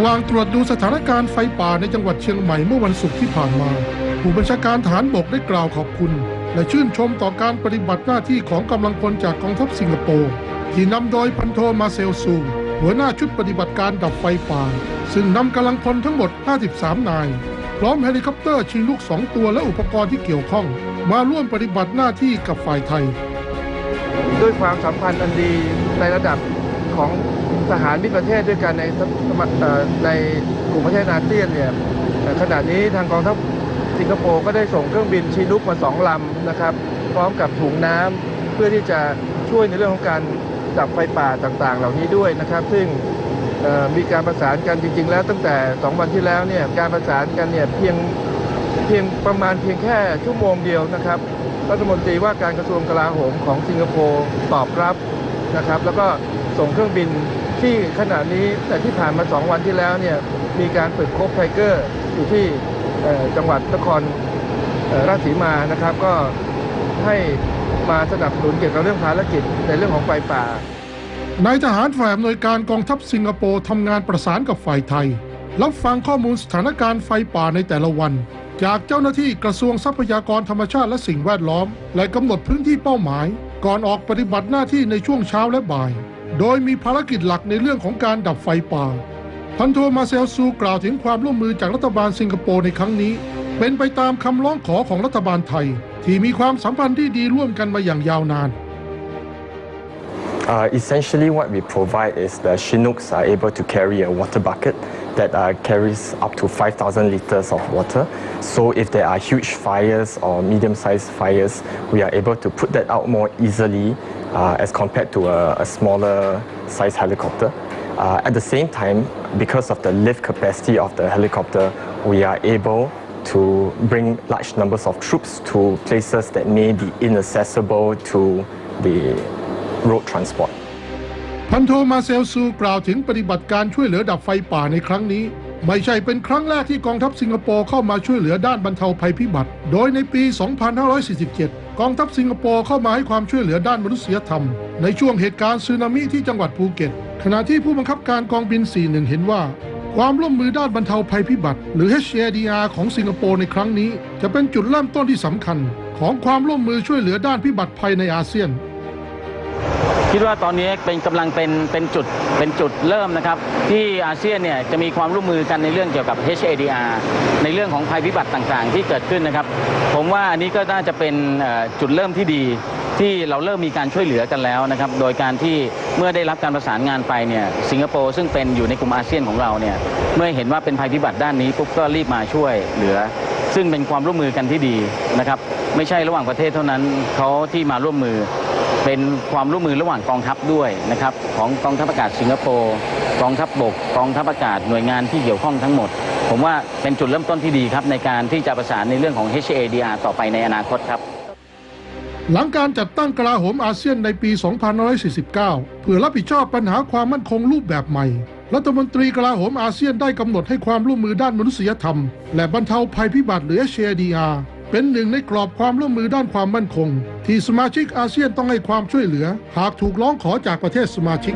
ระหว่างตรวจดูสถานการณ์ไฟป่าในจังหวัดเชียงใหม่เมื่อวันศุกร์ที่ผ่านมา ผู้บัญชาการฐานบกได้กล่าวขอบคุณ และชื่นชมต่อการปฏิบัติหน้าที่ของกำลังพลจากกองทัพสิงคโปร์ที่นำโดยพันโทมาเซลซูหัวหน้าชุดปฏิบัติการดับไฟป่า ซึ่งนำกำลังพลทั้งหมด 53 นาย พร้อมเฮลิคอปเตอร์ชิงลูก 2 ตัวและอุปกรณ์ที่เกี่ยวข้อง มาร่วมปฏิบัติหน้าที่กับฝ่ายไทย ด้วยความสัมพันธ์อันดีในระดับของ ทหารมิตรประเทศด้วยกันในในกลุ่มประเทศอาเซียนเนี่ยขณะนี้ทางกองทัพสิงคโปร์ก็ได้ส่งเครื่องบินชีนุกมาสองลำนะครับ พร้อมกับถุงน้ำเพื่อที่จะช่วยในเรื่องของการดับไฟป่าต่างๆ เหล่านี้ด้วยนะครับ ซึ่งมีการประสานกันจริง ๆ แล้วตั้งแต่ 2 วันที่แล้วเนี่ยการประสานกันเนี่ยเพียงเพียงประมาณเพียงแค่ชั่วโมงเดียวนะครับรัฐมนตรีว่าการกระทรวงกลาโหมของสิงคโปร์ตอบรับนะครับ แล้วก็ส่งเครื่องบิน ที่ขณะนี้แต่ที่ผ่านมา 2 วันที่แล้วเนี่ยมีการฝึกโคบไทเกอร์อยู่ที่จังหวัดนครราชสีมานะครับ ก็ให้มาสนับสนุนเกี่ยวกับเรื่องภารกิจในเรื่องของไฟป่านายทหารฝ่ายอำนวยการกองทัพสิงคโปร์ทำงานประสานกับฝ่ายไทย รับฟังข้อมูลสถานการณ์ไฟป่าในแต่ละวัน จากเจ้าหน้าที่กระทรวงทรัพยากรธรรมชาติและสิ่งแวดล้อม และกำหนดพื้นที่เป้าหมาย ก่อนออกปฏิบัติหน้าที่ในช่วงเช้าและบ่าย โดยมีภารกิจหลักในเรื่องของการดับไฟป่า พันโทมาเซลซูกล่าวถึงความร่วมมือจากรัฐบาลสิงคโปร์ในครั้งนี้ เป็นไปตามคำร้องขอของรัฐบาลไทย ที่มีความสัมพันธ์ที่ดีร่วมกันมาอย่างยาวนาน Uh, essentially, what we provide is the Chinooks are able to carry a water bucket that uh, carries up to 5,000 liters of water. So, if there are huge fires or medium sized fires, we are able to put that out more easily uh, as compared to a, a smaller size helicopter. Uh, at the same time, because of the lift capacity of the helicopter, we are able to bring large numbers of troops to places that may be inaccessible to the road transport. พันโทมาเซลซูกล่าวถึงปฏิบัติการช่วยเหลือดับไฟป่าในครั้งนี้ ไม่ใช่เป็นครั้งแรกที่กองทัพสิงคโปร์เข้ามาช่วยเหลือด้านบรรเทาภัยพิบัติ โดยในปี 2547 กองทัพสิงคโปร์เข้ามาให้ความช่วยเหลือด้านมนุษยธรรม ในช่วงเหตุการณ์สึนามิที่จังหวัดภูเก็ต ขณะที่ผู้บังคับการกองบิน 41 เห็นว่า ความร่วมมือด้านบรรเทาภัยพิบัติ หรือ HADR ของสิงคโปร์ในครั้งนี้ จะเป็นจุดเริ่มต้นที่สำคัญ ของความร่วมมือช่วยเหลือด้านพิบัติภัยในอาเซียน คิดว่าตอนนี้เป็นกำลังเป็นเป็นจุดเป็นจุดเริ่มนะครับ ที่อาเซียนเนี่ยจะมีความร่วมมือกันในเรื่องเกี่ยวกับ HADR ในเรื่องของภัยพิบัติต่างๆ ที่เกิดขึ้นนะครับ ผมว่าอันนี้ก็น่าจะเป็นจุดเริ่มที่ดีที่เราเริ่มมีการช่วยเหลือกันแล้วนะครับ โดยการที่เมื่อได้รับการประสานงานไปเนี่ยสิงคโปร์ซึ่งเป็นอยู่ในกลุ่มอาเซียนของเราเนี่ยเมื่อเห็นว่าเป็นภัยพิบัติด้านนี้ปุ๊บก็รีบมาช่วยเหลือ ซึ่งเป็นความร่วมมือกันที่ดีนะครับ ไม่ใช่ระหว่างประเทศเท่านั้นเขาที่มาร่วมมือ เป็นความร่วมมือระหว่างกองทัพด้วยนะครับของกองทัพอากาศสิงคโปร์กองทัพบบกกองทัพอากาศหน่วยงานที่เกี่ยวข้องทั้งหมด ผมว่าเป็นจุดเริ่มต้นที่ดีครับในการที่จะประสานในเรื่องของ HADR ต่อไปในอนาคตครับหลังการจัดตั้งกลาโหมอาเซียนในปี 2549 เพื่อรับผิดชอบปัญหาความมั่นคงรูปแบบใหม่ รัฐมนตรีกลาโหมอาเซียนได้กำหนดให้ความร่วมมือด้านมนุษยธรรม และบรรเทาภัยพิบัติหรือ HADR เป็นหนึ่งในกรอบความร่วมมือด้านความมั่นคง ที่สมาชิกอาเซียนต้องให้ความช่วยเหลือ หากถูกร้องขอจากประเทศสมาชิก